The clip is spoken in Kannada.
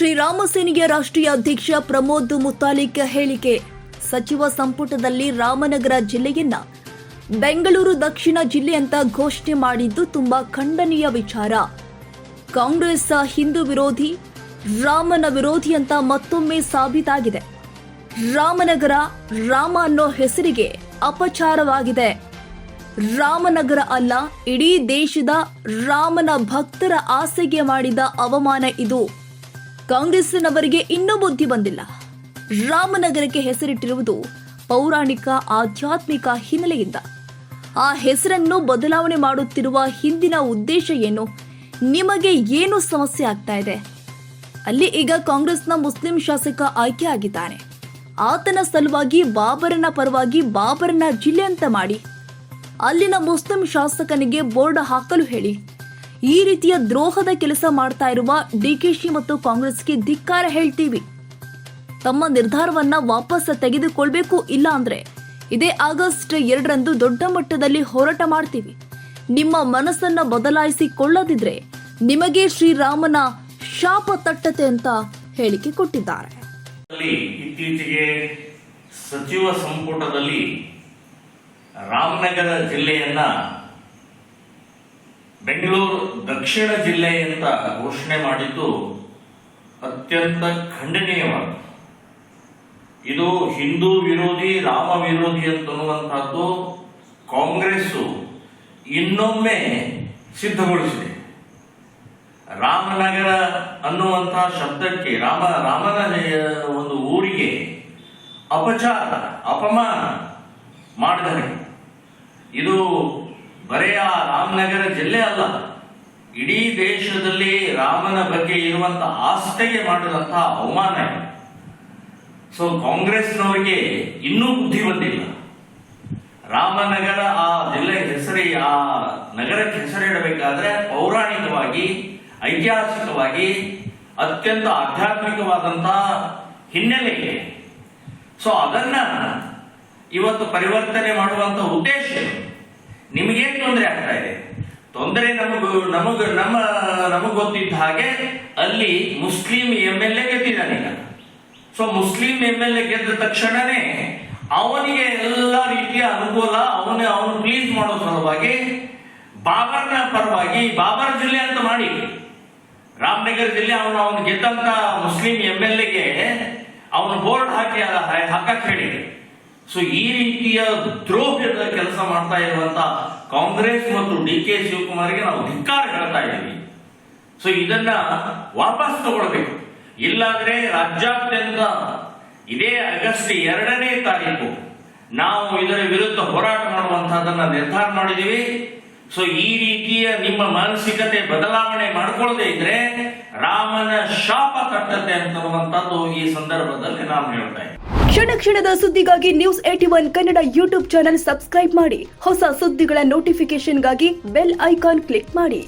ಶ್ರೀರಾಮ ಸೇನೆಯ ರಾಷ್ಟ್ರೀಯ ಅಧ್ಯಕ್ಷ ಪ್ರಮೋದ್ ಮುತಾಲಿಕ್ ಹೇಳಿಕೆ. ಸಚಿವ ಸಂಪುಟದಲ್ಲಿ ರಾಮನಗರ ಜಿಲ್ಲೆಯನ್ನ ಬೆಂಗಳೂರು ದಕ್ಷಿಣ ಜಿಲ್ಲೆ ಅಂತ ಘೋಷಣೆ ಮಾಡಿದ್ದು ತುಂಬಾ ಖಂಡನೀಯ ವಿಚಾರ. ಕಾಂಗ್ರೆಸ್ ಹಿಂದೂ ವಿರೋಧಿ, ರಾಮನ ವಿರೋಧಿ ಅಂತ ಮತ್ತೊಮ್ಮೆ ಸಾಬೀತಾಗಿದೆ. ರಾಮನಗರ, ರಾಮ ಅನ್ನೋ ಹೆಸರಿಗೆ ಅಪಚಾರವಾಗಿದೆ. ರಾಮನಗರ ಅಲ್ಲ, ಇಡೀ ದೇಶದ ರಾಮನ ಭಕ್ತರ ಆಸೆಗೆ ಮಾಡಿದ ಅವಮಾನ ಇದು. ಕಾಂಗ್ರೆಸ್ನವರಿಗೆ ಇನ್ನೂ ಬುದ್ಧಿ ಬಂದಿಲ್ಲ. ರಾಮನಗರಕ್ಕೆ ಹೆಸರಿಟ್ಟಿರುವುದು ಪೌರಾಣಿಕ, ಆಧ್ಯಾತ್ಮಿಕ ಹಿನ್ನೆಲೆಯಿಂದ. ಆ ಹೆಸರನ್ನು ಬದಲಾವಣೆ ಮಾಡುತ್ತಿರುವ ಹಿಂದಿನ ಉದ್ದೇಶ ಏನು? ನಿಮಗೆ ಏನು ಸಮಸ್ಯೆ ಆಗ್ತಾ ಇದೆ? ಅಲ್ಲಿ ಈಗ ಕಾಂಗ್ರೆಸ್ನ ಮುಸ್ಲಿಂ ಶಾಸಕ ಆಯ್ಕೆ ಆಗಿದ್ದಾನೆ. ಆತನ ಸಲುವಾಗಿ ಬಾಬರನ ಪರವಾಗಿ ಬಾಬರನ ಜಿಲ್ಲೆ ಅಂತ ಮಾಡಿ. ಅಲ್ಲಿನ ಮುಸ್ಲಿಂ ಶಾಸಕನಿಗೆ ಬೋರ್ಡ್ ಹಾಕಲು ಹೇಳಿ. ಈ ರೀತಿಯ ದ್ರೋಹದ ಕೆಲಸ ಮಾಡ್ತಾ ಇರುವ ಡಿಕೆಶಿ ಮತ್ತು ಕಾಂಗ್ರೆಸ್ಗೆ ಧಿಕ್ಕಾರ ಹೇಳ್ತೀವಿ. ತಮ್ಮ ನಿರ್ಧಾರವನ್ನ ವಾಪಸ್ ತೆಗೆದುಕೊಳ್ಬೇಕು ಇಲ್ಲ ಅಂದ್ರೆ ಇದೇ ಆಗಸ್ಟ್ ಎರಡರಂದು ದೊಡ್ಡ ಮಟ್ಟದಲ್ಲಿ ಹೋರಾಟ ಮಾಡ್ತೀವಿ. ನಿಮ್ಮ ಮನಸ್ಸನ್ನ ಬದಲಾಯಿಸಿಕೊಳ್ಳದಿದ್ರೆ ನಿಮಗೆ ಶ್ರೀರಾಮನ ಶಾಪ ತಟ್ಟತೆ ಅಂತ ಹೇಳಿಕೆ ಕೊಟ್ಟಿದ್ದಾರೆ. ಇತ್ತೀಚೆಗೆ ಸಚಿವ ಸಂಪುಟದಲ್ಲಿ ರಾಮನಗರ ಜಿಲ್ಲೆಯನ್ನ ಬೆಂಗಳೂರು ದಕ್ಷಿಣ ಜಿಲ್ಲೆ ಅಂತ ಘೋಷಣೆ ಮಾಡಿದ್ದು ಅತ್ಯಂತ ಖಂಡನೀಯವಾದ. ಇದು ಹಿಂದೂ ವಿರೋಧಿ, ರಾಮ ವಿರೋಧಿ ಅಂತನ್ನುವಂತಹದ್ದು ಕಾಂಗ್ರೆಸ್ಸು ಇನ್ನೊಮ್ಮೆ ಸಿದ್ಧಗೊಳಿಸಿದೆ. ರಾಮನಗರ ಅನ್ನುವಂತಹ ಶಬ್ದಕ್ಕೆ, ರಾಮ ರಾಮನ ಒಂದು ಊರಿಗೆ ಅಪಚಾರ, ಅಪಮಾನ ಮಾಡಿದರೆ ಇದು ಬರೆಯ ರಾಮನಗರ ಜಿಲ್ಲೆ ಅಲ್ಲ. ಇಡೀ ದೇಶದಲ್ಲಿ ರಾಮನ ಬಗ್ಗೆ ಇರುವಂತ ಆಸ್ತೆಗೆ ಮಾಡಿದಂತಹ ಅವಮಾನ ಇದೆ. ಸೊ ಕಾಂಗ್ರೆಸ್ನವರಿಗೆ ಇನ್ನೂ ಬುದ್ಧಿ ಬಂದಿಲ್ಲ. ರಾಮನಗರ ಆ ಜಿಲ್ಲೆ ಹೆಸರಿ, ಆ ನಗರಕ್ಕೆ ಹೆಸರಿಡಬೇಕಾದ್ರೆ ಪೌರಾಣಿಕವಾಗಿ, ಐತಿಹಾಸಿಕವಾಗಿ ಅತ್ಯಂತ ಆಧ್ಯಾತ್ಮಿಕವಾದಂತಹ ಹಿನ್ನೆಲೆ ಇದೆ. ಸೊ ಅದನ್ನ ಇವತ್ತು ಪರಿವರ್ತನೆ ಮಾಡುವಂತ ಉದ್ದೇಶ. ನಿಮಗೇನ್ ತೊಂದರೆ ಆಗ್ತಾ ಇದೆ? ತೊಂದರೆ ನಮಗ ನಮಗ, ನಮ್ಮ, ನಮಗ್ ಗೊತ್ತಿದ್ದ ಹಾಗೆ ಅಲ್ಲಿ ಮುಸ್ಲಿಂ ಎಂ ಎಲ್ ಎ ಗೆದ್ದಿದ್ದಾನೆ ಈಗ so Muslim M L A ಗೆದ್ದ ತಕ್ಷಣನೇ ಅವನಿಗೆ ಎಲ್ಲ ರೀತಿಯ ಅನುಕೂಲ, ಅವನ, ಅವನು ಪ್ಲೀಸ್ ಮಾಡೋ ಸಲುವಾಗಿ ಬಾಬರ್ನ ಪರವಾಗಿ, ಬಾಬರ್ ಜಿಲ್ಲೆ ಅಂತ ಮಾಡಿ. ರಾಮನಗರ ಜಿಲ್ಲೆ ಅವನು ಅವನು ಗೆದ್ದಂತ ಮುಸ್ಲಿಂ ಎಂ ಎಲ್ ಎಗೆ ಅವನು ಬೋರ್ಡ್ ಹಾಕಿ ಹಾಕಕ್ಕೆ ಹಾಕಕ್ ಹೇಳಿ ಸೊ ಈ ರೀತಿಯ ದ್ರೋಹದ ಕೆಲಸ ಮಾಡ್ತಾ ಇರುವಂತ ಕಾಂಗ್ರೆಸ್ ಮತ್ತು ಡಿ ಕೆ ಶಿವಕುಮಾರ್ಗೆ ನಾವು ಧಿಕ್ಕಾರ ಹೇಳ್ತಾ ಇದ್ದೀವಿ. ಸೊ ಇದನ್ನ ವಾಪಸ್ ತಗೊಳ್ಬೇಕು. ಇಲ್ಲಾಂದ್ರೆ ರಾಜ್ಯಾದ್ಯಂತ ಇದೇ ಆಗಸ್ಟ್ ಎರಡನೇ ತಾರೀಕು ನಾವು ಇದರ ವಿರುದ್ಧ ಹೋರಾಟ ಮಾಡುವಂತಹದನ್ನ ನಿರ್ಧಾರ ಮಾಡಿದೀವಿ ಸೊ ಈ ರೀತಿಯ ನಿಮ್ಮ ಮಾನಸಿಕತೆ ಬದಲಾವಣೆ ಮಾಡ್ಕೊಳ್ಳದೆ ಇದ್ರೆ ರಾಮನ ಶಾಪ ತಟ್ಟತೆ ಅಂತವಂತದ್ದು ಈ ಸಂದರ್ಭದಲ್ಲಿ ನಾನು ಹೇಳ್ತಾ ಇದ್ದೀನಿ. ಕ್ಷಣ ಕ್ಷಣದ ಸುದ್ದಿಗಾಗಿ news eighty one Kannada YouTube channel subscribe ಮಾಡಿ. ಹೊಸ ಸುದ್ದಿಗಳ ನೋಟಿಫಿಕೇಶನ್ಗಾಗಿ ಬೆಲ್ ಐಕಾನ್ ಕ್ಲಿಕ್ ಮಾಡಿ.